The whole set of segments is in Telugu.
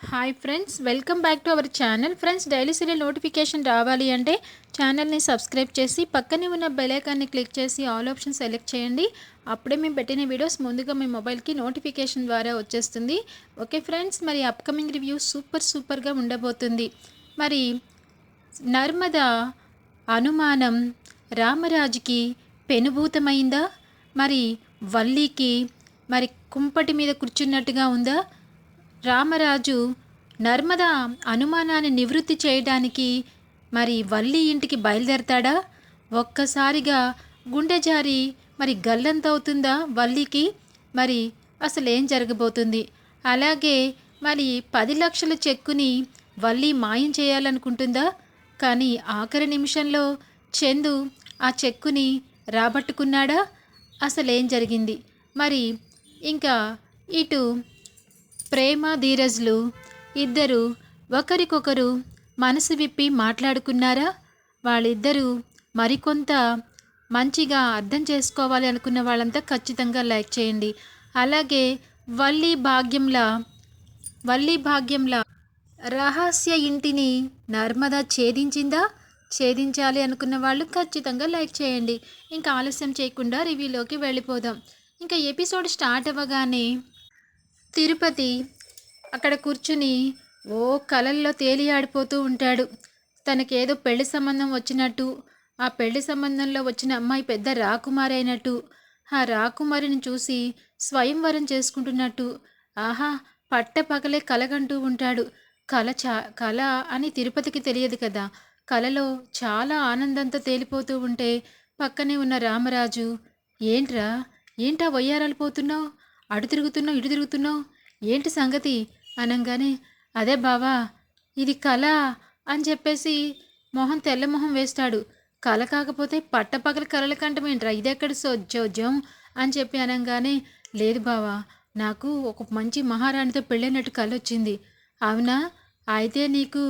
Hi friends welcome back to our channel friends daily serial notification రావాలి అంటే ఛానల్ని సబ్స్క్రైబ్ చేసి పక్కనే ఉన్న బెలైకాన్ని క్లిక్ చేసి ఆల్ ఆప్షన్ సెలెక్ట్ చేయండి. అప్పుడే మేము పెట్టిన వీడియోస్ ముందుగా మీ మొబైల్కి నోటిఫికేషన్ ద్వారా వచ్చేస్తుంది. ఓకే ఫ్రెండ్స్ మరి అప్కమింగ్ రివ్యూ సూపర్ సూపర్గా ఉండబోతుంది. మరి నర్మద అనుమానం రామరాజుకి పెనుభూతమైందా? మరి వల్లీకి మరి కుంపటి మీద కూర్చున్నట్టుగా ఉందా? రామరాజు నర్మద అనుమానాన్ని నివృత్తి చేయడానికి మరి వల్లి ఇంటికి బయలుదేరతాడా? ఒక్కసారిగా గుండె జారి మరి గల్లంతవుతుందా వల్లికి? మరి అసలు ఏం జరగబోతుంది? అలాగే మరి పది లక్షల చెక్కుని వల్లి మాయం చేయాలనుకుంటుందా? కానీ ఆఖరి నిమిషంలో చందు ఆ చెక్కుని రాబట్టుకున్నాడా? అసలేం జరిగింది? మరి ఇంకా ఇటు ప్రేమ ధీరజ్లు ఇద్దరు ఒకరికొకరు మనసు విప్పి మాట్లాడుకున్నారా? వాళ్ళిద్దరూ మరికొంత మంచిగా అర్థం చేసుకోవాలి అనుకున్న వాళ్ళంతా ఖచ్చితంగా లైక్ చేయండి. అలాగే వల్లి భాగ్యంలా వల్లి భాగ్యంలా రహస్య ఇంటిని నర్మద ఛేదించిందా? ఛేదించాలి అనుకున్న వాళ్ళు ఖచ్చితంగా లైక్ చేయండి. ఇంకా ఆలస్యం చేయకుండా రివ్యూలోకి వెళ్ళిపోదాం. ఇంకా ఎపిసోడ్ స్టార్ట్ అవ్వగానే తిరుపతి. అక్కడ కూర్చుని ఓ కలల్లో తేలియాడిపోతూ ఉంటాడు. తనకేదో పెళ్ళి సంబంధం వచ్చినట్టు ఆ పెళ్ళి సంబంధంలో వచ్చిన అమ్మాయి పెద్ద రాకుమారి అయినట్టు ఆ రాకుమారిని చూసి స్వయంవరం చేసుకుంటున్నట్టు ఆహా పట్ట పగలే కలగంటూ ఉంటాడు. కల చా కళ అని తిరుపతికి తెలియదు కదా. కలలో చాలా ఆనందంతో తేలిపోతూ ఉంటే పక్కనే ఉన్న రామరాజు ఏంట్రా ఏంటా వయ్యారాలు పోతున్నావు? అటు తిరుగుతున్నావు ఇటు తిరుగుతున్నావు? ఏంటి సంగతి? అనగానే అదే బావా ఇది కళ అని చెప్పేసి మొహం తెల్ల మొహం వేస్తాడు. కళ కాకపోతే పట్టపగల కళల కంటమేంట్రా ఇదెక్కడ సోజ్జోజ్యం అని చెప్పి అనగానే లేదు బావా నాకు ఒక మంచి మహారాణితో పెళ్ళైనట్టు కళ వచ్చింది. అవునా? అయితే నీకు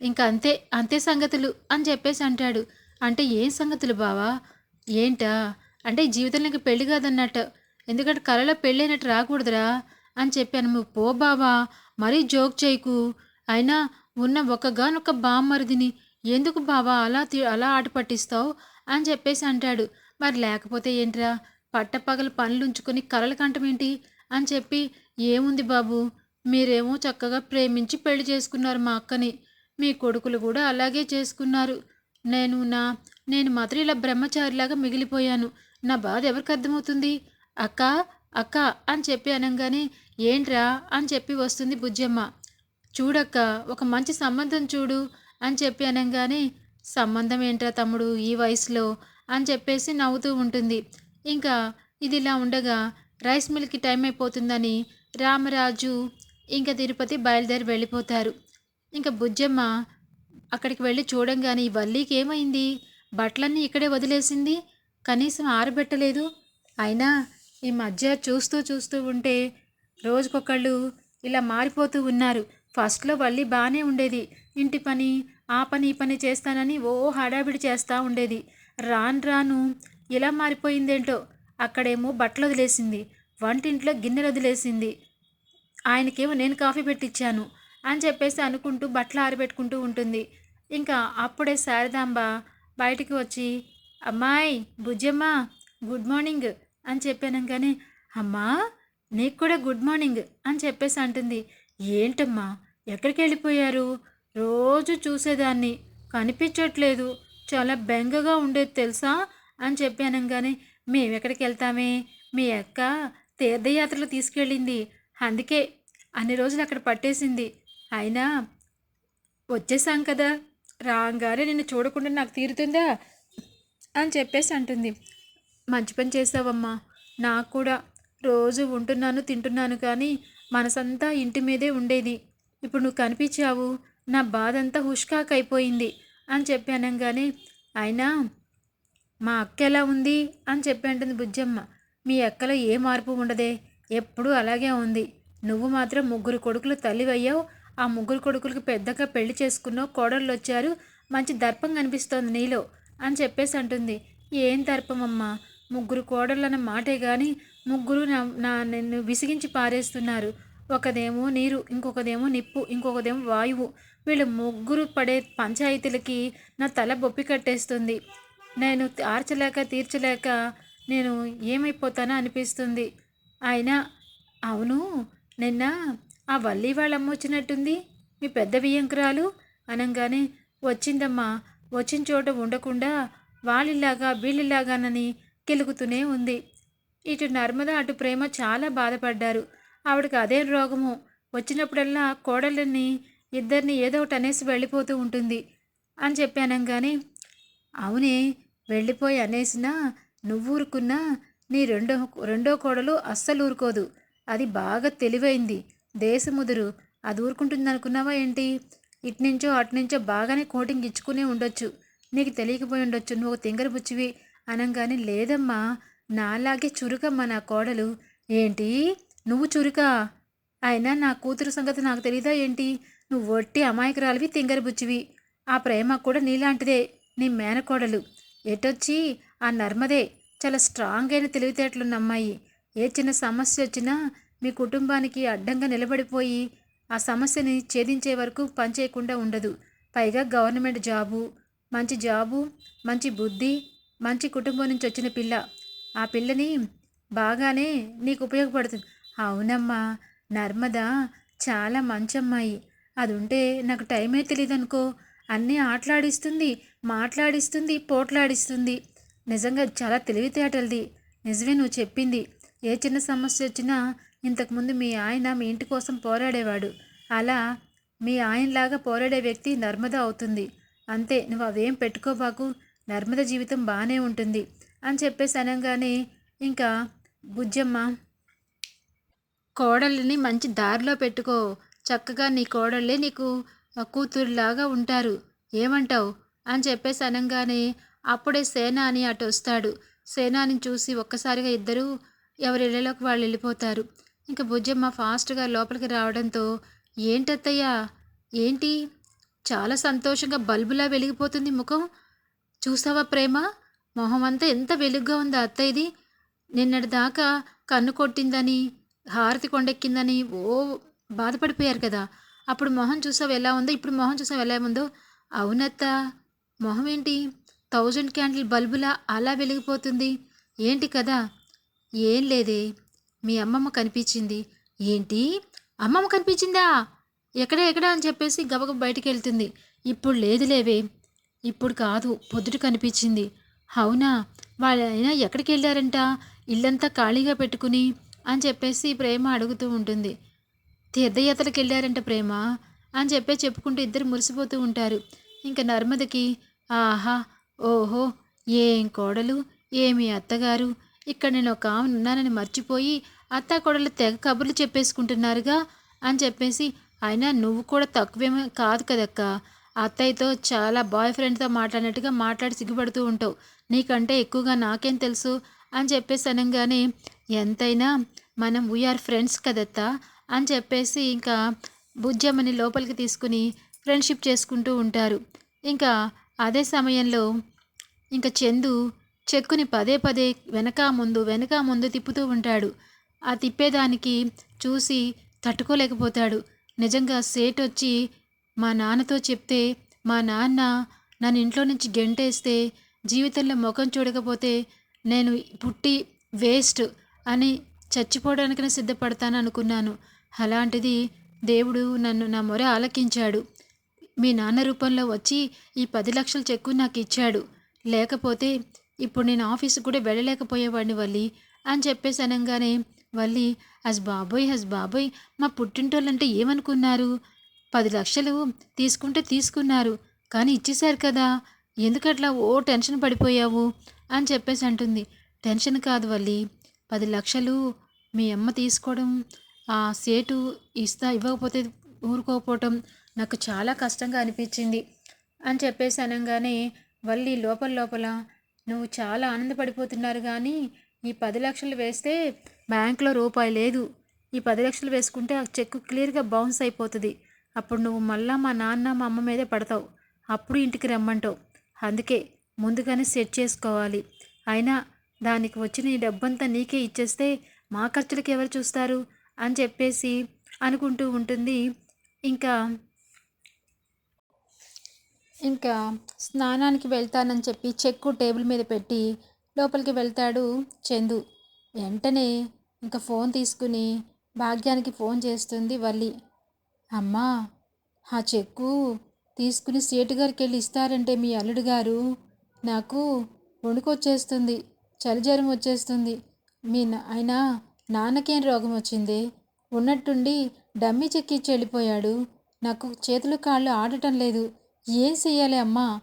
ఇంక అంతే అంతే సంగతులు అని చెప్పేసి అంటాడు. అంటే ఏం సంగతులు బావా? ఏంటా? అంటే జీవితంలో ఇంక పెళ్ళి కాదన్నట్టు. ఎందుకంటే కళలో పెళ్ళైనట్టు రాకూడదురా అని చెప్పాను. నువ్వు పో బావా మరీ జోక్ చేయకు. అయినా ఉన్న ఒకగానొక బామ్మరిదిని ఎందుకు బావా అలా తి అలా ఆట పట్టిస్తావు అని చెప్పేసి అంటాడు. మరి లేకపోతే ఏంట్రా? పట్టపగలు పనులు ఉంచుకొని కలల కంటమేంటి అని చెప్పి ఏముంది బాబు? మీరేమో చక్కగా ప్రేమించి పెళ్ళి చేసుకున్నారు మా అక్కని. మీ కొడుకులు కూడా అలాగే చేసుకున్నారు. నేను నా నేను మాత్రం ఇలా బ్రహ్మచారిలాగా మిగిలిపోయాను. నా బాధ ఎవరికి అర్థమవుతుంది? అక్క అక్క అని చెప్పి అనగానే ఏంట్రా? అని చెప్పి వస్తుంది బుజ్జమ్మ. చూడక్క ఒక మంచి సంబంధం చూడు అని చెప్పి అనగానే సంబంధం ఏంట్రా తమ్ముడు ఈ వయసులో? అని చెప్పేసి నవ్వుతూ ఉంటుంది. ఇంకా ఇది ఇలా ఉండగా రైస్ మిల్కి టైం అయిపోతుందని రామరాజు ఇంకా తిరుపతి బయలుదేరి వెళ్ళిపోతారు. ఇంకా బుజ్జమ్మ అక్కడికి వెళ్ళి చూడంగానే ఈ వల్లీకి ఏమైంది? బట్టలన్నీ ఇక్కడే వదిలేసింది? కనీసం ఆరబెట్టలేదు? అయినా ఈ మధ్య చూస్తూ చూస్తూ ఉంటే రోజుకొకళ్ళు ఇలా మారిపోతూ ఉన్నారు. ఫస్ట్లో వల్లి బాగానే ఉండేది. ఇంటి పని ఆ పని ఈ పని చేస్తానని ఓ హడావిడి చేస్తూ ఉండేది. రాను రాను ఇలా మారిపోయిందేంటో అక్కడేమో బట్టలు వదిలేసింది. వంటింట్లో గిన్నెలు వదిలేసింది. ఆయనకేమో నేను కాఫీ పెట్టించాను అని చెప్పేసి అనుకుంటూ బట్టలు ఆరబెట్టుకుంటూ ఉంటుంది. ఇంకా అప్పుడే శారదాంబ బయటికి వచ్చి అమ్మాయి బుజ్జమ్మ గుడ్ మార్నింగ్. అని చెప్పాను కానీ అమ్మా నీకు కూడా గుడ్ మార్నింగ్ అని చెప్పేసి అంటుంది. ఏంటమ్మా ఎక్కడికి వెళ్ళిపోయారు? రోజు చూసేదాన్ని కనిపించట్లేదు చాలా బెంగగా ఉండేది తెలుసా? అని చెప్పానంగానే మేము ఎక్కడికి వెళ్తామే? మీ అక్క తీర్థయాత్రలు తీసుకెళ్ళింది అందుకే అన్ని రోజులు అక్కడ పట్టేసింది. అయినా వచ్చేసాం కదా రాగానే నిన్ను చూడకుండా నాకు తీరుతుందా? అని చెప్పేసి అంటుంది. మంచి పని చేసావమ్మా. నాకు కూడా రోజు ఉంటున్నాను తింటున్నాను కానీ మనసంతా ఇంటి మీదే ఉండేది. ఇప్పుడు నువ్వు కనిపించావు నా బాధ అంతా హుష్కాక్ అయిపోయింది అని చెప్పి అనగానే అయినా మా అక్క ఎలా ఉంది అని చెప్పి అంటుంది బుజ్జమ్మ. మీ అక్కలో ఏ మార్పు ఉండదే ఎప్పుడూ అలాగే ఉంది. నువ్వు మాత్రం ముగ్గురు కొడుకులు తల్లివయ్యావు. ఆ ముగ్గురు కొడుకులకు పెద్దగా పెళ్ళి చేసుకున్నావు కోడళ్ళు వచ్చారు మంచి దర్పం కనిపిస్తోంది నీలో అని చెప్పేసి అంటుంది. ఏం దర్పమమ్మా? ముగ్గురు కోడళ్ళన్న మాటే కానీ ముగ్గురు నా నా నిన్ను విసిగించి పారేస్తున్నారు. ఒకదేమో నీరు ఇంకొకదేమో నిప్పు ఇంకొకదేమో వాయువు. వీళ్ళు ముగ్గురు పడే పంచాయతీలకి నా తల బొప్పి కట్టేస్తుంది. నేను ఆర్చలేక తీర్చలేక నేను ఏమైపోతానో అనిపిస్తుంది. అయినా అవును నిన్న ఆ వల్లి వాళ్ళమ్మ వచ్చినట్టుంది. మీ పెద్ద బియ్యంకురాలు అనగానే వచ్చిందమ్మా వచ్చిన చోట ఉండకుండా వాళ్ళిలాగా వీళ్ళిలాగానని కెలుగుతూనే ఉంది. ఇటు నర్మద అటు ప్రేమ చాలా బాధపడ్డారు. ఆవిడకి అదే రోగము. వచ్చినప్పుడల్లా కోడళ్ళని ఇద్దరిని ఏదో ఒకటి అనేసి వెళ్ళిపోతూ ఉంటుంది అని చెప్పానంగానే అవునే వెళ్ళిపోయి అనేసినా నువ్వు ఊరుకున్నా నీ రెండో రెండో కోడలు అస్సలు ఊరుకోదు. అది బాగా తెలివైంది. దేశముదురు అది ఊరుకుంటుంది అనుకున్నావా ఏంటి? ఇట్నుంచో అటునుంచో బాగానే కోటింగ్ ఇచ్చుకునే ఉండొచ్చు. నీకు తెలియకపోయి ఉండొచ్చు. నువ్వు తింగర బుచ్చివి. అనగానే లేదమ్మా నాలాగే చురుకమ్మ నా కోడలు. ఏంటి? నువ్వు చురుకా? అయినా నా కూతురు సంగతి నాకు తెలీదా ఏంటి? నువ్వు ఒట్టి అమాయకురాలివి తింగరబుచ్చివి. ఆ ప్రేమ కూడా నీలాంటిదే నీ మేనకోడలు. ఎటొచ్చి? ఆ నర్మదే. చాలా స్ట్రాంగ్ అయిన తెలివితేటలున్న అమ్మాయి. ఏ చిన్న సమస్య వచ్చినా మీ కుటుంబానికి అడ్డంగా నిలబడిపోయి ఆ సమస్యని ఛేదించే వరకు పనిచేయకుండా ఉండదు. పైగా గవర్నమెంట్ జాబు. మంచి జాబు మంచి బుద్ధి మంచి కుటుంబం నుంచి వచ్చిన పిల్ల. ఆ పిల్లని బాగానే నీకు ఉపయోగపడుతుంది. అవునమ్మా నర్మద చాలా మంచి అమ్మాయి అది ఉంటే నాకు టైమే తెలియదు అనుకో అన్నీ ఆటలాడిస్తుంది మాట్లాడిస్తుంది పోట్లాడిస్తుంది. నిజంగా చాలా తెలివితేటలది. నిజమే నువ్వు చెప్పింది. ఏ చిన్న సమస్య వచ్చినా ఇంతకుముందు మీ ఆయన మీ ఇంటి కోసం పోరాడేవాడు. అలా మీ ఆయనలాగా పోరాడే వ్యక్తి నర్మద అవుతుంది. అంతే నువ్వు అవేం పెట్టుకోబాకు. నర్మద జీవితం బాగానే ఉంటుంది అని చెప్పేసి అనగానే ఇంకా బుజ్జమ్మ కోడళ్ళని మంచి దారిలో పెట్టుకో. చక్కగా నీ కోడళ్ళే నీకు కూతురులాగా ఉంటారు. ఏమంటావు? అని చెప్పేసి అనగానే అప్పుడే సేనాని అటు వస్తాడు. సేనాని చూసి ఒక్కసారిగా ఇద్దరు ఎవరి ఇళ్ళలోకి వాళ్ళు వెళ్ళిపోతారు. ఇంకా బుజ్జమ్మ ఫాస్ట్గా లోపలికి రావడంతో ఏంటత్తయ్యా? ఏంటి? చాలా సంతోషంగా బల్బులా వెలిగిపోతుంది ముఖం. చూసావా ప్రేమ? మొహం అంతా ఎంత వెలుగ్గా ఉందా అత్తయ్యది? నిన్నటి దాకా కన్ను కొట్టిందని హారతి కొండెక్కిందని ఓ బాధపడిపోయారు కదా. అప్పుడు మొహం చూసావు ఎలా ఉందో ఇప్పుడు మొహం చూసావు ఎలా ఉందో? అవునత్త మొహం ఏంటి థౌజండ్ క్యాండిల్ బల్బులా అలా వెలిగిపోతుంది. ఏంటి కదా ఏం లేదే. మీ అమ్మమ్మ కనిపించింది. ఏంటి? అమ్మమ్మ కనిపించిందా? ఎక్కడ ఎక్కడ అని చెప్పేసి గబగబ బయటికి వెళ్తుంది ఇప్పుడు లేదు లేవే ఇప్పుడు కాదు పొద్దుట కనిపించింది. అవునా? వాళ్ళైనా ఎక్కడికి వెళ్ళారంట ఇల్లంతా ఖాళీగా పెట్టుకుని అని చెప్పేసి ప్రేమ అడుగుతూ ఉంటుంది. తీర్థయాత్రలకు వెళ్ళారంట ప్రేమ అని చెప్పే చెప్పుకుంటూ ఇద్దరు మురిసిపోతూ ఉంటారు. ఇంకా నర్మదకి ఆహా ఓహో ఏం కోడలు ఏమి అత్తగారు? ఇక్కడ నేను ఒక ఆమె ఉన్నానని మర్చిపోయి అత్త కోడలు తెగ కబుర్లు చెప్పేసుకుంటున్నారుగా అని చెప్పేసి అయినా నువ్వు కూడా తక్కువేమో కాదు కదక్కా? అత్తయ్యతో చాలా బాయ్ ఫ్రెండ్తో మాట్లాడినట్టుగా మాట్లాడి సిగ్గుపడుతూ ఉంటావు. నీకంటే ఎక్కువగా నాకేం తెలుసు? అని చెప్పేసి అనగానే ఎంతైనా మనం వీఆర్ ఫ్రెండ్స్ కదత్తా? అని చెప్పేసి ఇంకా బుజ్జమ్మని లోపలికి తీసుకుని ఫ్రెండ్షిప్ చేసుకుంటూ ఉంటారు. ఇంకా అదే సమయంలో ఇంకా చందు చెక్కుని పదే పదే వెనక ముందు వెనక ముందు తిప్పుతూ ఉంటాడు. ఆ తిప్పేదానికి చూసి తట్టుకోలేకపోతాడు. నిజంగా సేట్ వచ్చి మా నాన్నతో చెప్తే మా నాన్న నన్ను ఇంట్లో నుంచి గెంటేస్తే జీవితంలో ముఖం చూడకపోతే నేను పుట్టి వేస్ట్ అని చచ్చిపోవడానికైనా సిద్ధపడతాను అనుకున్నాను అలాంటిది దేవుడు నన్ను నా మొర ఆలకించాడు. మీ నాన్న రూపంలో వచ్చి ఈ పది లక్షల చెక్కు నాకు ఇచ్చాడు. లేకపోతే ఇప్పుడు నేను ఆఫీస్కి కూడా వెళ్ళలేకపోయేవాడిని వల్లి అని చెప్పేసి అనగానే వల్లి హస్ బాబోయ్ హస్ బాబోయ్ మా పుట్టింటోళ్ళంటే ఏమనుకున్నారు? పది లక్షలు తీసుకుంటే తీసుకున్నారు కానీ ఇచ్చేశారు కదా. ఎందుకట్లా ఓ టెన్షన్ పడిపోయావు? అని చెప్పేసి అంటుంది. టెన్షన్ కాదు వల్లి. పది లక్షలు మీ అమ్మ తీసుకోవడం ఆ సేటు ఇస్తా ఇవ్వకపోతే ఊరుకోకపోవటం నాకు చాలా కష్టంగా అనిపించింది అని చెప్పేసి అనగానే వల్లి లోపల లోపల నువ్వు చాలా ఆనందపడిపోతున్నారు కానీ ఈ పది లక్షలు వేస్తే బ్యాంక్లో రూపాయి లేదు. ఈ పది లక్షలు వేసుకుంటే ఆ చెక్కు క్లియర్గా బౌన్స్ అయిపోతుంది. అప్పుడు నువ్వు మళ్ళా మా నాన్న మా అమ్మ మీదే పడతావు. అప్పుడు ఇంటికి రమ్మంటావు. అందుకే ముందుగానే సెట్ చేసుకోవాలి. అయినా దానికి వచ్చిన ఈ డబ్బంతా నీకే ఇచ్చేస్తే మా ఖర్చులకు ఎవరు చూస్తారు? అని చెప్పేసి అనుకుంటూ ఉంటుంది. ఇంకా ఇంకా స్నానానికి వెళ్తానని చెప్పి చెక్కు టేబుల్ మీద పెట్టి లోపలికి వెళ్తాడు చందు. వెంటనే ఇంకా ఫోన్ తీసుకుని భాగ్యానికి ఫోన్ చేస్తుంది వల్లి. అమ్మా ఆ చెక్కు తీసుకుని సేటు గారికి వెళ్ళి ఇస్తారంటే మీ అల్లుడు గారు నాకు వణుకొచ్చేస్తుంది చలి జ్వరం వచ్చేస్తుంది. మీ ఆయన నాన్నకేం రోగం వచ్చింది? ఉన్నట్టుండి డమ్మీ చెక్కిచ్చి వెళ్ళిపోయాడు. నాకు చేతులు కాళ్ళు ఆడటం లేదు. ఏం చెయ్యాలి అమ్మా?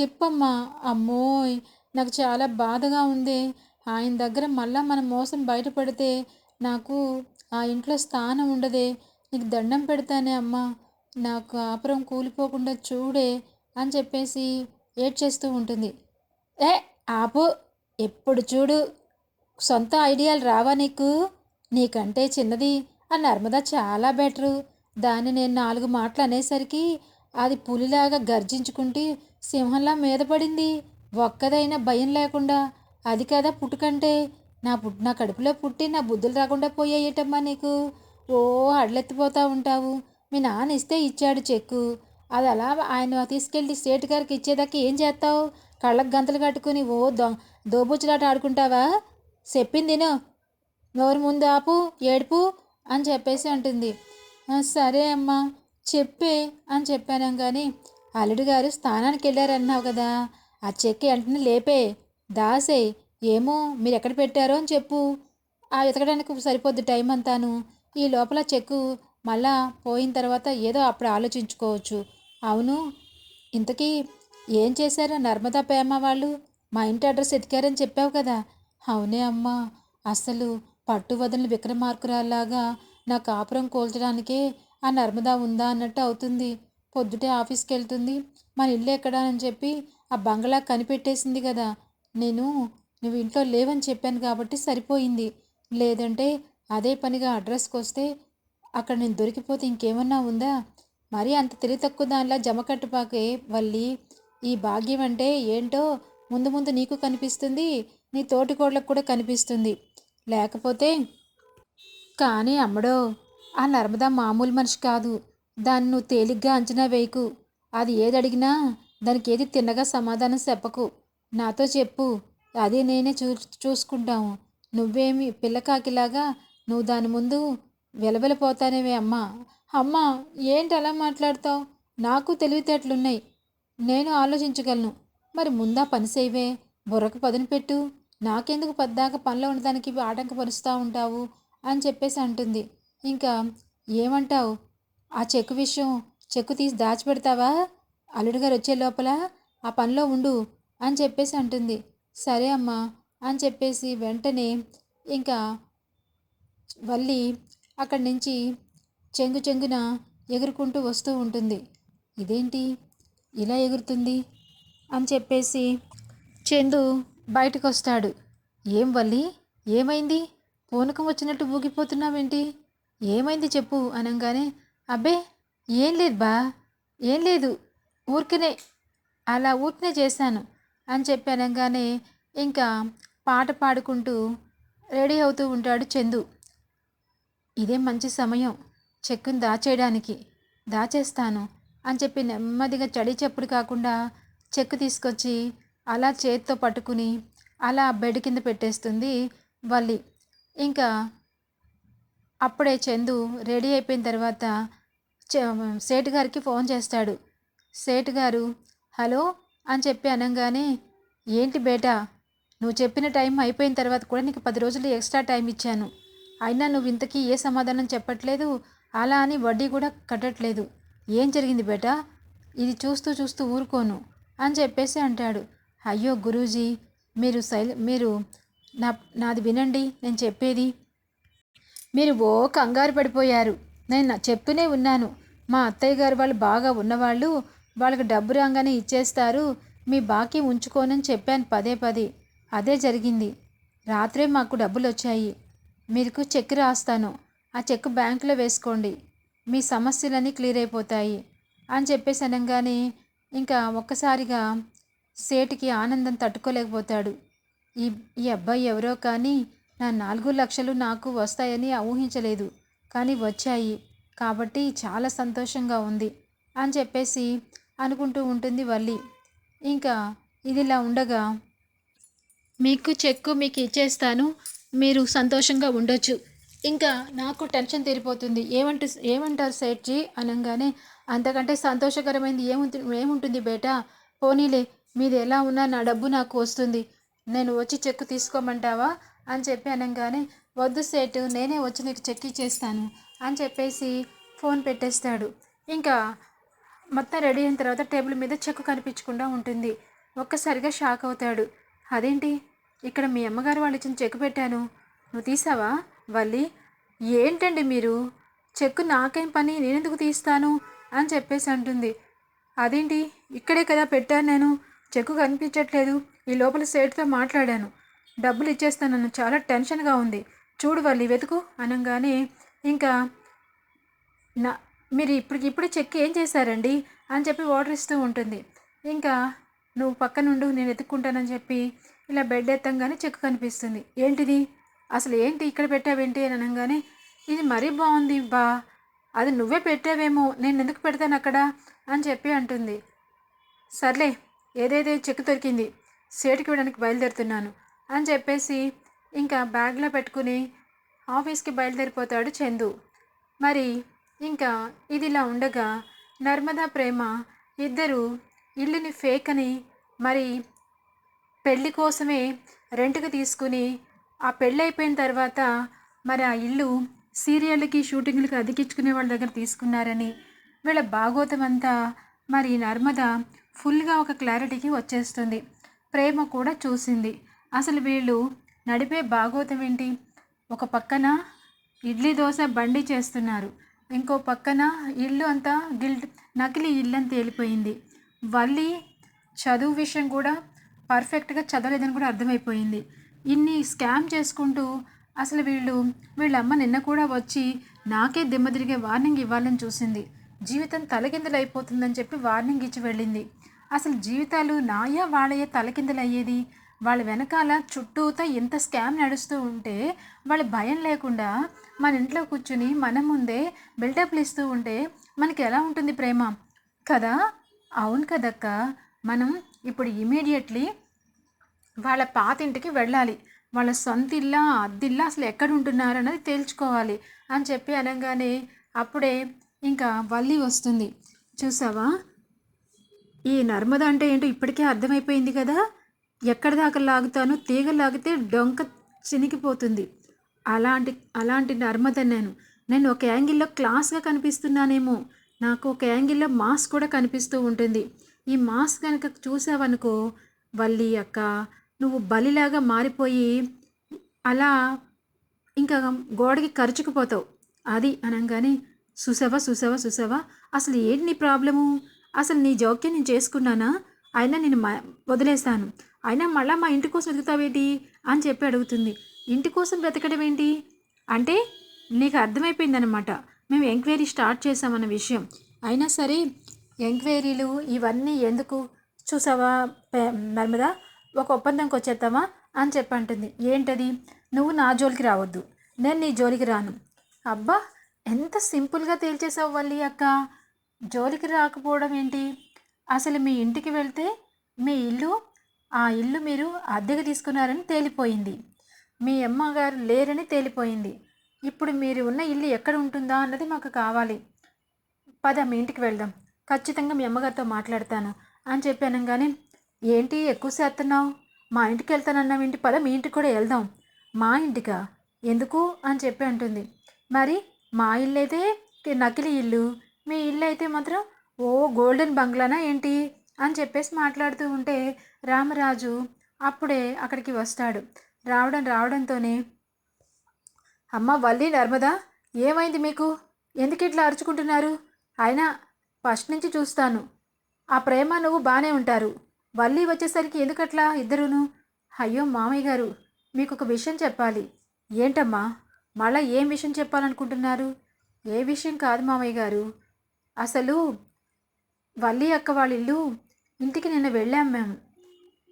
చెప్పమ్మా. అమ్మోయ్ నాకు చాలా బాధగా ఉంది. ఆయన దగ్గర మళ్ళా మన మోసం బయటపడితే నాకు ఆ ఇంట్లో స్థానం ఉండదే. నీకు దండం పెడతానే అమ్మా. నాకు ఆపురం కూలిపోకుండా చూడే అని చెప్పేసి ఏడ్చేస్తూ ఉంటుంది. ఏ ఆపు. ఎప్పుడు చూడు. సొంత ఐడియాలు రావా నీకు? నీకంటే చిన్నది ఆ నర్మద చాలా బెటరు. దాన్ని నేను నాలుగు మాటలు అనేసరికి అది పులిలాగా గర్జించుకుంటూ సింహంలా మీద పడింది. ఒక్కదైనా భయం లేకుండా. అది కదా పుట్టుకంటే. నా పుట్ నా కడుపులో పుట్టి నా బుద్ధులు రాకుండా పోయాయేటమ్మా నీకు. ఓ అడ్లెత్తిపోతూ ఉంటావు. మీ నాన్న ఇస్తే ఇచ్చాడు చెక్కు. అది అలా ఆయన తీసుకెళ్ళి స్టేట్ గారికి ఇచ్చేదాకా ఏం చేస్తావు? కళ్ళకు గంతలు కట్టుకుని ఓ దో దోబుచ్చులాట ఆడుకుంటావా? చెప్పింది నేను నోరు ముందు ఆపు ఏడుపు అని చెప్పేసి అంటుంది. సరే అమ్మా చెప్పే అని చెప్పాను కానీ అల్లుడు గారు స్థానానికి వెళ్ళారన్నావు కదా. ఆ చెక్కి వెంటనే లేపే. దాసే ఏమో మీరు ఎక్కడ పెట్టారో అని చెప్పు. ఆ వెతకడానికి సరిపోద్ది టైం అంతాను ఈ లోపల చెక్కు మళ్ళా పోయిన తర్వాత ఏదో అప్పుడు ఆలోచించుకోవచ్చు. అవును ఇంతకీ ఏం చేశారు నర్మదా ప్రేమ వాళ్ళు? మా ఇంటి అడ్రస్ ఎతికారని చెప్పావు కదా. అవునే అమ్మా అసలు పట్టు వదలని విక్రమార్కురాల్లాగా నా కాపురం కోల్చడానికే ఆ నర్మదా ఉందా అన్నట్టు అవుతుంది. పొద్దుటే ఆఫీస్కి వెళ్తుంది మన ఇల్లు ఎక్కడా అని చెప్పి ఆ బంగ్లా కనిపెట్టేసింది కదా. నేను నువ్వు ఇంట్లో లేవని చెప్పాను కాబట్టి సరిపోయింది. లేదంటే అదే పనిగా అడ్రస్కి వస్తే అక్కడ నేను దొరికిపోతే ఇంకేమన్నా ఉందా? మరీ అంత తెలివి తక్కువ దానిలా జమకట్టుపాకే వల్లి ఈ భాగ్యం అంటే ఏంటో ముందు ముందు నీకు కనిపిస్తుంది నీ తోటికోళ్ళకు కూడా కనిపిస్తుంది. లేకపోతే కానీ అమ్మడో ఆ నర్మదా మామూలు మనిషి కాదు. దాన్ని నువ్వు తేలిగ్గా అంచనా వేయకు. అది ఏది అడిగినా దానికి ఏది తిన్నగా సమాధానం చెప్పకు. నాతో చెప్పు. అదే నేనే చూ చూసుకుంటాము. నువ్వేమి పిల్లకాకిలాగా నువ్వు దాని ముందు వెలవెలపోతానేవే అమ్మా. అమ్మా ఏంటి అలా మాట్లాడతావు? నాకు తెలివితేటలున్నాయి. నేను ఆలోచించగలను. మరి ముందా పని చేయవే. బుర్రకు పదును పెట్టు. నాకెందుకు పద్దాక పనిలో ఉండడానికి ఆటంకపరుస్తూ ఉంటావు అని చెప్పేసి అంటుంది. ఇంకా ఏమంటావు? ఆ చెక్కు విషయం చెక్కు తీసి దాచిపెడతావా? అల్లుడిగారు వచ్చే లోపల ఆ పనిలో ఉండు అని చెప్పేసి అంటుంది. సరే అమ్మా అని చెప్పేసి వెంటనే ఇంకా వల్లి అక్కడి నుంచి చెంగు చెంగున ఎగురుకుంటూ వస్తూ ఉంటుంది. ఇదేంటి? ఇలా ఎగురుతుంది? అని చెప్పేసి చందు బయటకు వస్తాడు ఏం వల్లి? ఏమైంది? పూనకం వచ్చినట్టు ఊగిపోతున్నావేంటి? ఏమైంది చెప్పు అనగానే అబ్బే ఏం లేదు బా ఏం లేదు ఊరికనే అలా ఊరికనే చేశాను అని చెప్పి అనగానే ఇంకా పాట పాడుకుంటూ రెడీ అవుతూ ఉంటాడు చందు. ఇదే మంచి సమయం. చెక్కును దాచేయడానికి దాచేస్తాను అని చెప్పి నెమ్మదిగా చడి చెప్పుడు కాకుండా చెక్కు తీసుకొచ్చి అలా చేత్తో పట్టుకుని అలా బెడ్ కింద పెట్టేస్తుంది వల్లి. ఇంకా అప్పుడే చందు రెడీ అయిపోయిన తర్వాత చ- సేటు గారికి ఫోన్ చేస్తాడు. సేటు గారు హలో అని చెప్పి అనగానే ఏంటి బేటా నువ్వు చెప్పిన టైం అయిపోయిన తర్వాత కూడా నీకు పది రోజులు ఎక్స్ట్రా టైం ఇచ్చాను. అయినా నువ్వు ఇంతకీ ఏ సమాధానం చెప్పట్లేదు? అలా అని వడ్డీ కూడా కట్టట్లేదు. ఏం జరిగింది బేటా? ఇది చూస్తూ చూస్తూ ఊరుకోను అని చెప్పేసి అంటాడు. అయ్యో గురూజీ మీరు శైల మీరు నా నాది వినండి నేను చెప్పేది. మీరు ఓ కంగారు పడిపోయారు. నేను చెప్తూనే ఉన్నాను. మా అత్తయ్య గారు వాళ్ళు బాగా ఉన్నవాళ్ళు వాళ్ళకి డబ్బు రాగానే ఇచ్చేస్తారు. మీ బాకీ ఉంచుకోనని చెప్పాను పదే పదే. అదే జరిగింది. రాత్రే మాకు డబ్బులు వచ్చాయి మీకు చెక్ రాస్తాను. ఆ చెక్ బ్యాంకులో వేసుకోండి. మీ సమస్యలన్నీ క్లియర్ అయిపోతాయి అని చెప్పేసి అనగానే ఇంకా ఒక్కసారిగా సేటికి ఆనందం తట్టుకోలేకపోతాడు. ఈ ఈ అబ్బాయి ఎవరో కానీ నా నాలుగు లక్షలు నాకు వస్తాయని ఊహించలేదు. కానీ వచ్చాయి. కాబట్టి చాలా సంతోషంగా ఉంది అని చెప్పేసి అనుకుంటూ ఉంటుంది వల్లి. ఇంకా ఇదిలా ఉండగా మీకు చెక్కు మీకు ఇచ్చేస్తాను. మీరు సంతోషంగా ఉండొచ్చు. ఇంకా నాకు టెన్షన్ తీరిపోతుంది. ఏమంటు ఏమంటారు సేట్జీ? అనగానే అంతకంటే సంతోషకరమైనది ఏముంటుంది ఏముంటుంది బేటా? పోనీలే మీది ఎలా ఉన్నా నా డబ్బు నాకు వస్తుంది. నేను వచ్చి చెక్కు తీసుకోమంటావా? అని చెప్పి అనగానే వద్దు సేటు నేనే వచ్చి నీకు చెక్ ఇచ్చేస్తాను. అని చెప్పేసి ఫోన్ పెట్టేస్తాడు. ఇంకా మొత్తం రెడీ అయిన తర్వాత టేబుల్ మీద చెక్కు కనిపించకుండా ఉంటుంది. ఒక్కసారిగా షాక్ అవుతాడు. అదేంటి? ఇక్కడ మీ అమ్మగారు వాళ్ళు ఇచ్చిన చెక్కు పెట్టాను. నువ్వు తీసావా? వల్లి ఏంటండి మీరు? చెక్కు నాకేం పని నేనెందుకు తీస్తాను? అని చెప్పేసి అంటుంది. అదేంటి? ఇక్కడే కదా పెట్టాను నేను. చెక్కు కనిపించట్లేదు. ఈ లోపల సేట్తో మాట్లాడాను. డబ్బులు ఇచ్చేస్తాను నన్ను చాలా టెన్షన్గా ఉంది. చూడు వల్లి వెతుకు అనగానే ఇంకా నా మీరు ఇప్పటికిప్పుడు చెక్ ఏం చేశారండి? అని చెప్పి ఆర్డర్ ఇస్తూ ఉంటుంది. ఇంకా నువ్వు పక్కనుండు నేను ఎత్తుక్కుంటానని చెప్పి ఇలా బెడ్ ఎత్తంగానే చెక్ కనిపిస్తుంది. ఏంటిది? అసలు ఏంటి ఇక్కడ పెట్టావేంటి అని అనగానే ఇది మరీ బాగుంది బా. అది నువ్వే పెట్టావేమో. నేను ఎందుకు పెడతాను అక్కడ? అని చెప్పి అంటుంది. సర్లే ఏదైతే చెక్ దొరికింది. సేటుకి ఇవ్వడానికి బయలుదేరుతున్నాను. అని చెప్పేసి ఇంకా బ్యాగ్లో పెట్టుకుని ఆఫీస్కి బయలుదేరిపోతాడు చందు. మరి ఇంకా ఇదిలా ఉండగా నర్మదా ప్రేమ ఇద్దరు ఇల్లుని ఫేక్ అని మరి పెళ్ళి కోసమే రెంట్కి తీసుకుని ఆ పెళ్ళి అయిపోయిన తర్వాత మరి ఆ ఇల్లు సీరియళ్ళకి షూటింగ్లకి అదికించుకునే వాళ్ళ దగ్గర తీసుకున్నారని వీళ్ళ భాగోతం అంతా మరి నర్మద ఫుల్గా ఒక క్లారిటీకి వచ్చేస్తుంది. ప్రేమ కూడా చూసింది. అసలు వీళ్ళు నడిపే భాగోతం ఏంటి? ఒక పక్కన ఇడ్లీ దోశ బండి చేస్తున్నారు. ఇంకో పక్కన ఇల్లు అంతా గిల్ట్ నకిలీ ఇల్లు అని తేలిపోయింది. వల్లి చదువు విషయం కూడా పర్ఫెక్ట్గా చదవలేదని కూడా అర్థమైపోయింది. ఇన్ని స్కామ్ చేసుకుంటూ అసలు వీళ్ళు వీళ్ళ అమ్మ నిన్న కూడా వచ్చి నాకే దిమ్మ తిరిగే వార్నింగ్ ఇవ్వాలని చూసింది. జీవితం తలకిందులైపోతుందని చెప్పి వార్నింగ్ ఇచ్చి వెళ్ళింది. అసలు జీవితాలు నాయా వాళ్ళయే తలకిందులు అయ్యేది వాళ్ళ వెనకాల చుట్టూతో ఎంత స్కామ్ నడుస్తూ ఉంటే వాళ్ళ భయం లేకుండా మన ఇంట్లో కూర్చుని మన ముందే బిల్డప్లు ఇస్తూ ఉంటే మనకి ఎలా ఉంటుంది ప్రేమ? కదా? అవును కదక్క. మనం ఇప్పుడు ఇమీడియట్లీ వాళ్ళ పాత ఇంటికి వెళ్ళాలి. వాళ్ళ సొంత ఇల్లా అద్దిల్లా అసలు ఎక్కడ ఉంటున్నారు అన్నది తేల్చుకోవాలి అని చెప్పి అనగానే అప్పుడే ఇంకా వల్లి వస్తుంది. చూసావా? ఈ నర్మద అంటే ఏంటో ఇప్పటికే అర్థమైపోయింది కదా? ఎక్కడి దాకా లాగుతాను తీగ లాగితే డొంక చినికిపోతుంది అలాంటి అలాంటి నర్మద నేను. నేను ఒక యాంగిల్లో క్లాస్గా కనిపిస్తున్నానేమో. నాకు ఒక యాంగిల్లో మాస్ కూడా కనిపిస్తూ ఉంటుంది. ఈ మాస్ కనుక చూసావనుకో వల్లి అక్క నువ్వు బలిలాగా మారిపోయి అలా ఇంకా గోడకి కరుచుకుపోతావు. అది అనగానే చూసావా చూసావా చూసావా అసలు ఏంటి నీ ప్రాబ్లము? అసలు నీ జోక్యం నేను చేసుకున్నానా? అయినా నేను వదిలేస్తాను. అయినా మళ్ళీ మా ఇంటి కోసం వెతుకుతావేంటి? అని చెప్పి అడుగుతుంది. ఇంటి కోసం వెతకడం ఏంటి? అంటే నీకు అర్థమైపోయిందనమాట మేము ఎంక్వైరీ స్టార్ట్ చేసామన్న విషయం. అయినా సరే ఎంక్వైరీలు ఇవన్నీ ఎందుకు? చూసావా నర్మదా? ఒక ఒప్పందంకి వచ్చేద్దామా అని చెప్పి అంటుంది. ఏంటది? నువ్వు నా జోలికి రావద్దు. నేను నీ జోలికి రాను. అబ్బా ఎంత సింపుల్గా తేల్చేసావు వల్లి అక్క. జోలికి రాకపోవడం ఏంటి? అసలు మీ ఇంటికి వెళ్తే మీ ఇల్లు ఆ ఇల్లు మీరు అద్దెకు తీసుకున్నారని తేలిపోయింది. మీ అమ్మగారు లేరని తేలిపోయింది. ఇప్పుడు మీరు ఉన్న ఇల్లు ఎక్కడ ఉంటుందా అన్నది మాకు కావాలి. పద మీ ఇంటికి వెళ్దాం. ఖచ్చితంగా మీ అమ్మగారితో మాట్లాడతాను అని చెప్పాను కానీ ఏంటి ఎక్కువ చేస్తున్నావు? మా ఇంటికి వెళ్తానన్నావు ఇంటి పద మీ ఇంటికి కూడా వెళ్దాం. మా ఇంటికా? ఎందుకు? అని చెప్పి అంటుంది. మరి మా ఇల్లు అయితే నకిలీ ఇల్లు? మీ ఇల్లు అయితే మాత్రం ఓ గోల్డెన్ బంగ్లానా ఏంటి? అని చెప్పేసి మాట్లాడుతూ ఉంటే రామరాజు అప్పుడే అక్కడికి వస్తాడు. రావడం రావడంతోనే అమ్మ వల్లి నర్మదా ఏమైంది మీకు? ఎందుకు ఇట్లా అరుచుకుంటున్నారు? అయినా ఫస్ట్ నుంచి చూస్తాను. ఆ ప్రేమ నువ్వు బాగానే ఉంటారు. వల్లి వచ్చేసరికి ఎందుకట్లా ఇద్దరును? అయ్యో మామయ్య గారు మీకు ఒక విషయం చెప్పాలి. ఏంటమ్మా? మళ్ళా ఏం విషయం చెప్పాలనుకుంటున్నారు? ఏ విషయం కాదు మామయ్య గారు. అసలు వల్లి అక్క వాళ్ళ ఇల్లు ఇంటికి నిన్న వెళ్ళాం మేము.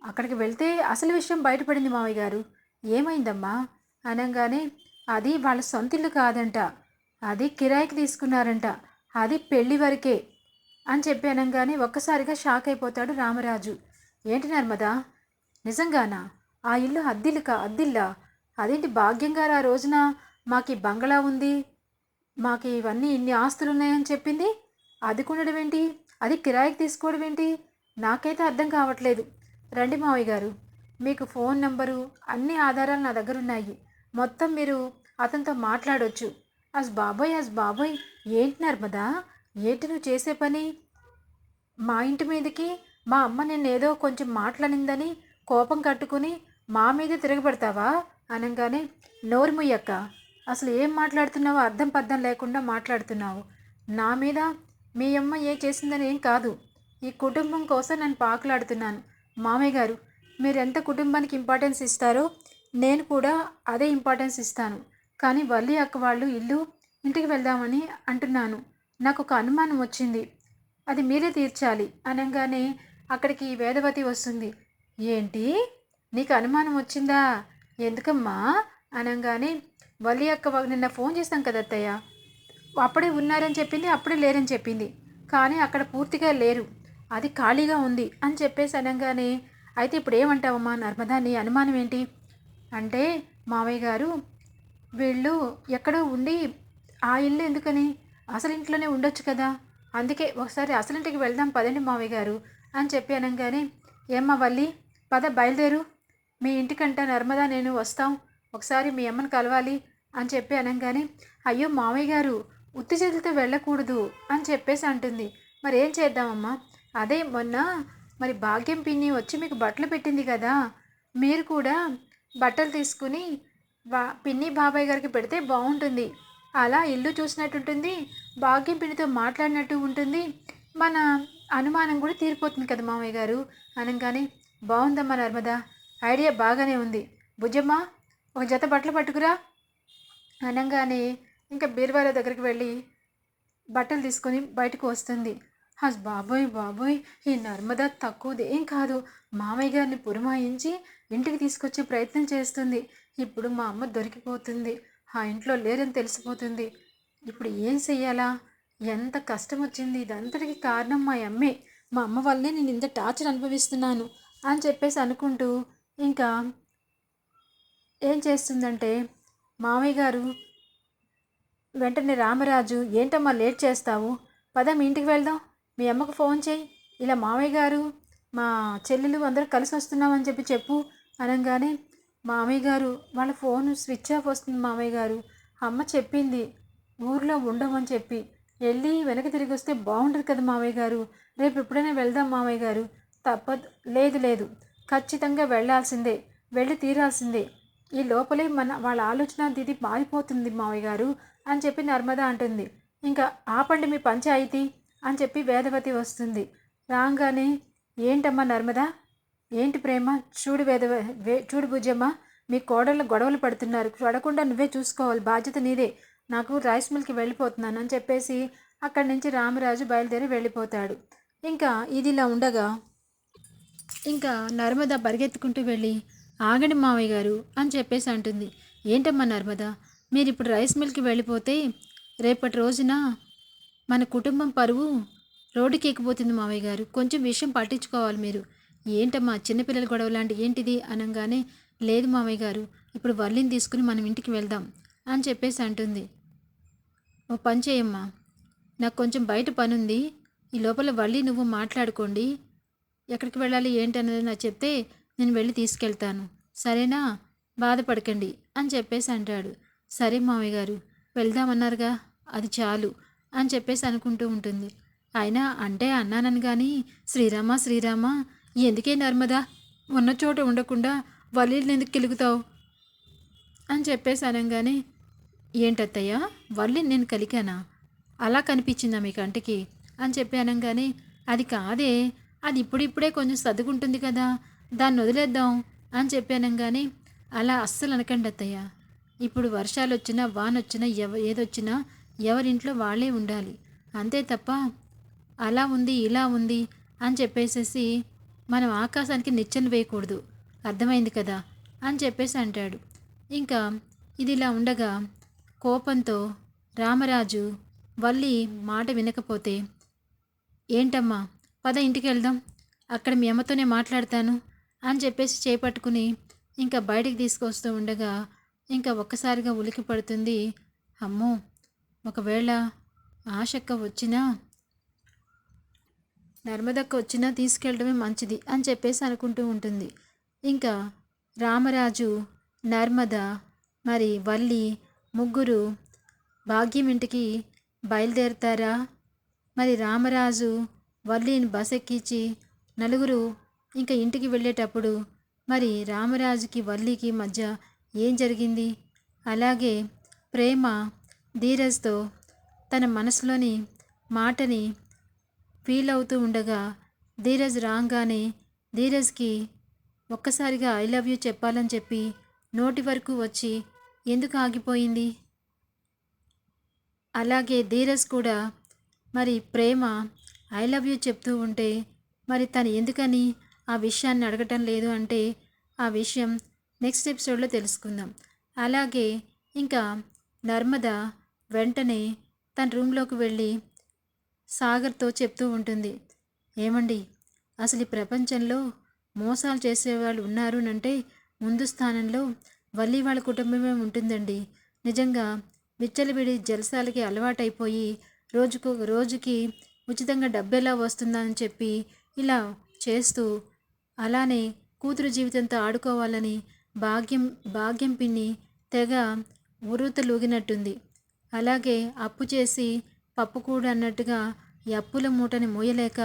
అక్కడికి వెళ్తే అసలు విషయం బయటపడింది మామయ్య గారు. ఏమైందమ్మా? అనగానే అది వాళ్ళ సొంత ఇల్లు కాదంట. అది కిరాయికి తీసుకున్నారంట. అది పెళ్ళి వరకే అని చెప్పి అనగానే ఒక్కసారిగా షాక్ అయిపోతాడు రామరాజు. ఏంటి నర్మదా నిజంగానా? ఆ ఇల్లు అద్దిల్లుకా అద్దిల్లా అదేంటి భాగ్యంగా ఆ రోజున మాకి బంగళా ఉంది? మాకు ఇవన్నీ ఇన్ని ఆస్తులు ఉన్నాయని చెప్పింది? అది కొనడం ఏంటి అది కిరాయికి తీసుకోవడం ఏంటి నాకైతే అర్థం కావట్లేదు. రండి మావయ్య గారు మీకు ఫోన్ నంబరు అన్ని ఆధారాలు నా దగ్గర ఉన్నాయి మొత్తం మీరు అతనితో మాట్లాడొచ్చు. అస్ బాబోయ్ అస్ బాబోయ్! ఏంటి నర్మదా ఏంటి నువ్వు చేసే పని? మా ఇంటి మీదకి మా అమ్మ నిన్నేదో కొంచెం మాట్లాడిందని కోపం కట్టుకుని మా మీదే తిరగబడతావా? అనగానే నోరుముయ్యక్క అసలు ఏం మాట్లాడుతున్నావో అర్థం పర్థం లేకుండా మాట్లాడుతున్నావు. నా మీద మీ అమ్మ ఏ చేసిందని ఏం కాదు. ఈ కుటుంబం కోసం నేను పాకులాడుతున్నాను. మామయ్య గారు మీరు ఎంత కుటుంబానికి ఇంపార్టెన్స్ ఇస్తారో నేను కూడా అదే ఇంపార్టెన్స్ ఇస్తాను. కానీ వల్లి అక్క వాళ్ళు ఇల్లు ఇంటికి వెళ్దామని అంటున్నాను. నాకు ఒక అనుమానం వచ్చింది. అది మీరే తీర్చాలి. అనగానే అక్కడికి వేదవతి వస్తుంది. ఏంటి? నీకు అనుమానం వచ్చిందా? ఎందుకమ్మా? అనగానే వల్లి అక్క నిన్న ఫోన్ చేస్తాం కదా అత్తయ్య. అప్పుడే ఉన్నారని చెప్పింది అప్పుడే లేరని చెప్పింది. కానీ అక్కడ పూర్తిగా లేరు. అది ఖాళీగా ఉంది అని చెప్పేసి అనగానే అయితే ఇప్పుడు ఏమంటావమ్మా నర్మదా నీ అనుమానం ఏంటి? అంటే మావయ్య గారు వీళ్ళు ఎక్కడో ఉండి ఆ ఇల్లు ఎందుకని? అసలు ఇంట్లోనే ఉండొచ్చు కదా. అందుకే ఒకసారి అసలింటికి వెళ్దాం పదండి మావయ్య గారు. అని చెప్పి అనగానే ఏమ్మా వల్లి పద బయలుదేరు. మీ ఇంటికంట నర్మదా నేను వస్తాం. ఒకసారి మీ అమ్మని కలవాలి అని చెప్పి అనగానే అయ్యో మావయ్య గారు ఉత్తి చేతులతో వెళ్ళకూడదు అని చెప్పేసి అంటుంది. మరి ఏం చేద్దామమ్మా? అదే మొన్న మరి భాగ్యం పిన్ని వచ్చి మీకు బట్టలు పెట్టింది కదా. మీరు కూడా బట్టలు తీసుకుని బా పిన్ని బాబాయ్ గారికి పెడితే బాగుంటుంది. అలా ఇల్లు చూసినట్టు ఉంటుంది భాగ్యం పిన్నితో మాట్లాడినట్టు ఉంటుంది. మన అనుమానం కూడా తీరిపోతుంది కదా మామయ్య గారు. అనగానే బాగుందమ్మా నర్మదా ఐడియా బాగానే ఉంది. భుజమ్మ ఒక జత బట్టలు పట్టుకురా. అనగానే ఇంకా బీరువాల దగ్గరికి వెళ్ళి బట్టలు తీసుకొని బయటకు వస్తుంది. హస్ బాబోయ్ బాబోయ్ ఈ నర్మదా తక్కువది ఏం కాదు. మామయ్య గారిని పురమాయించి ఇంటికి తీసుకొచ్చే ప్రయత్నం చేస్తుంది. ఇప్పుడు మా అమ్మ దొరికిపోతుంది. ఆ ఇంట్లో లేరని తెలిసిపోతుంది. ఇప్పుడు ఏం చెయ్యాలా? ఎంత కష్టం వచ్చింది ఇదంతటికి కారణం మా అమ్మే. మా అమ్మ వల్లే నేను ఇంత టార్చర్ అనుభవిస్తున్నాను అని చెప్పేసి అనుకుంటూ ఇంకా ఏం చేస్తుందంటే మామయ్య గారు వెంటనే రామరాజు ఏంటమ్మా లేట్ చేస్తావు? పద మీ ఇంటికి వెళ్దాం. మీ అమ్మకు ఫోన్ చేయి. ఇలా మామయ్య గారు మా చెల్లెలు అందరూ కలిసి వస్తున్నామని చెప్పి చెప్పు అనగానే మామయ్య గారు వాళ్ళ ఫోన్ స్విచ్ ఆఫ్ వస్తుంది మామయ్య గారు. అమ్మ చెప్పింది ఊర్లో ఉండమని చెప్పి. వెళ్ళి వెనక్కి తిరిగి వస్తే బాగుంటుంది కదా మామయ్య గారు. రేపు ఎప్పుడైనా వెళ్దాం మామయ్య గారు. తప్పదు లేదు లేదు. ఖచ్చితంగా వెళ్ళాల్సిందే. వెళ్ళి తీరాల్సిందే. ఈ లోపలే మన వాళ్ళ ఆలోచన దిది మారిపోతుంది మామయ్య గారు అని చెప్పి నర్మద అంటుంది. ఇంకా ఆపండి మీ పంచాయితీ అని చెప్పి వేదవతి వస్తుంది. రాగానే ఏంటమ్మా నర్మద? ఏంటి ప్రేమ? చూడు వేదవ వే చూడు భుజమ్మ. మీ కోడళ్ళు గొడవలు పడుతున్నారు. పడకుండా నువ్వే చూసుకోవాలి. బాధ్యత నీదే. నాకు రైస్ మిల్కి వెళ్ళిపోతున్నాను అని చెప్పేసి అక్కడి నుంచి రామరాజు బయలుదేరి వెళ్ళిపోతాడు. ఇంకా ఇది ఇలా ఉండగా ఇంకా నర్మద పరిగెత్తుకుంటూ వెళ్ళి ఆగండి మావయ్య గారు అని చెప్పేసి అంటుంది. ఏంటమ్మా నర్మద మీరు ఇప్పుడు రైస్ మిల్కి వెళ్ళిపోతే రేపటి రోజున మన కుటుంబం పరువు రోడ్డుకి ఎక్కిపోతుంది మావయ్య గారు. కొంచెం విషయం పట్టించుకోవాలి మీరు. ఏంటమ్మా చిన్నపిల్లల గొడవ లాంటి ఏంటిది? అనగానే లేదు మావయ్య గారు ఇప్పుడు వర్లిని తీసుకుని మనం ఇంటికి వెళ్దాం అని చెప్పేసి అంటుంది. ఓ పని చేయమ్మా. నాకు కొంచెం బయట పని ఉంది ఈ లోపల వల్లి నువ్వు మాట్లాడుకోండి. ఎక్కడికి వెళ్ళాలి ఏంటి అనేది నాకు చెప్తే నేను వెళ్ళి తీసుకెళ్తాను. సరేనా? బాధపడకండి అని చెప్పేసి అంటాడు. సరే మామయ్య గారు వెళ్దామన్నారుగా అది చాలు అని చెప్పేసి అనుకుంటూ ఉంటుంది. అయినా అంటే అన్నానని కానీ శ్రీరామ శ్రీరామ ఎందుకే నర్మదా? ఉన్న చోట ఉండకుండా వల్లీని ఎందుకు కిలుగుతావు అని చెప్పేసి అనగానే ఏంటత్తయ్య? వల్లి నేను కలికానా అలా కనిపించిందా మీ కంటికి అని చెప్పి అనగానే అది కాదే అది ఇప్పుడిప్పుడే కొంచెం సర్దుకుంటుంది కదా దాన్ని వదిలేద్దాం అని చెప్పి అనగానే అలా అస్సలు అనకండి అత్తయ్య. ఇప్పుడు వర్షాలు వచ్చినా వాన వచ్చినా ఎవ ఏదొచ్చినా ఎవరింట్లో వాళ్ళే ఉండాలి. అంతే తప్ప అలా ఉంది ఇలా ఉంది అని చెప్పేసేసి మనం ఆకాశానికి నిచ్చెను వేయకూడదు. అర్థమైంది కదా? అని చెప్పేసి అంటాడు. ఇంకా ఇది ఇలా ఉండగా కోపంతో రామరాజు వల్లి మాట వినకపోతే ఏంటమ్మా? పద ఇంటికి వెళ్దాం అక్కడ మీ అమ్మతోనే మాట్లాడతాను అని చెప్పేసి చేపట్టుకుని ఇంకా బయటికి తీసుకొస్తూ ఉండగా ఇంకా ఒక్కసారిగా ఉలికి పడుతుంది. అమ్మో! ఒకవేళ ఆశక్క వచ్చినా నర్మదక్క వచ్చినా తీసుకెళ్ళడమే మంచిది అని చెప్పేసి అనుకుంటూ ఉంటుంది. ఇంకా రామరాజు నర్మద మరి వల్లి ముగ్గురు భాగ్యం ఇంటికి బయలుదేరుతారా? మరి రామరాజు వల్లిని బస్ ఎక్కించి నలుగురు ఇంకా ఇంటికి వెళ్ళేటప్పుడు మరి రామరాజుకి వల్లికి మధ్య ఏం జరిగింది? అలాగే ప్రేమ ధీరజ్తో తన మనసులోని మాటని ఫీల్ అవుతూ ఉండగా ధీరజ్ రాగానే ధీరజ్కి ఒక్కసారిగా ఐ లవ్ యూ చెప్పాలని చెప్పి నోటి వరకు వచ్చి ఎందుకు ఆగిపోయింది? అలాగే ధీరజ్ కూడా. మరి ప్రేమ ఐ లవ్ యూ చెప్తూ ఉంటే మరి తను ఎందుకని ఆ విషయాన్ని అడగటం లేదు అంటే ఆ విషయం నెక్స్ట్ ఎపిసోడ్లో తెలుసుకుందాం. అలాగే ఇంకా నర్మద వెంటనే తన రూమ్లోకి వెళ్ళి సాగర్తో చెప్తూ ఉంటుంది. ఏమండి అసలు ఈ ప్రపంచంలో మోసాలు చేసేవాళ్ళు ఉన్నారు అంటే ముందు స్థానంలో వల్లి వాళ్ళ కుటుంబమే ఉంటుందండి. నిజంగా విచ్చలవిడి జలసాలకి అలవాటైపోయి రోజుకు రోజుకి ఉచితంగా డబ్బెలా వస్తుందని వస్తుందా అని చెప్పి ఇలా చేస్తూ అలానే కూతురు జీవితంతో ఆడుకోవాలని భాగ్యం భాగ్యం పిన్ని తెగ ఉరుతలూగినట్టుంది అలాగే అప్పు చేసి పప్పు కూడా అన్నట్టుగా ఈ అప్పుల మూటని మోయలేక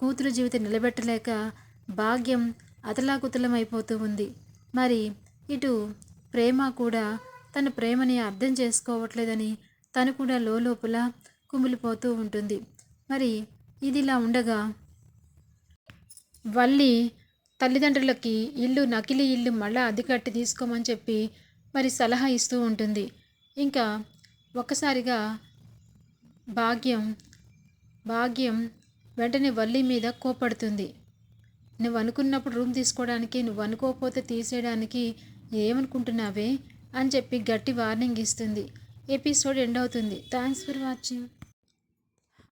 కూతురు జీవితం నిలబెట్టలేక భాగ్యం అతలాకుతలమైపోతూ ఉంది. మరి ఇటు ప్రేమ కూడా తన ప్రేమని అర్థం చేసుకోవట్లేదని తను కూడా లోపల కుమిలిపోతూ ఉంటుంది. మరి ఇదిలా ఉండగా వల్లి తల్లిదండ్రులకి ఇల్లు నకిలీ ఇల్లు మళ్ళా అద్దె కట్టి తీసుకోమని చెప్పి మరి సలహా ఇస్తూ ఉంటుంది. ఇంకా ఒక్కసారిగా భాగ్యం భాగ్యం వెంటనే వల్లి మీద కోపడుతుంది నువ్వు అనుకున్నప్పుడు రూమ్ తీసుకోవడానికి నువ్వు అనుకోకపోతే తీసేయడానికి ఏమనుకుంటున్నావే? అని చెప్పి గట్టి వార్నింగ్ ఇస్తుంది. ఎపిసోడ్ ఎండ్ అవుతుంది. Thanks for watching.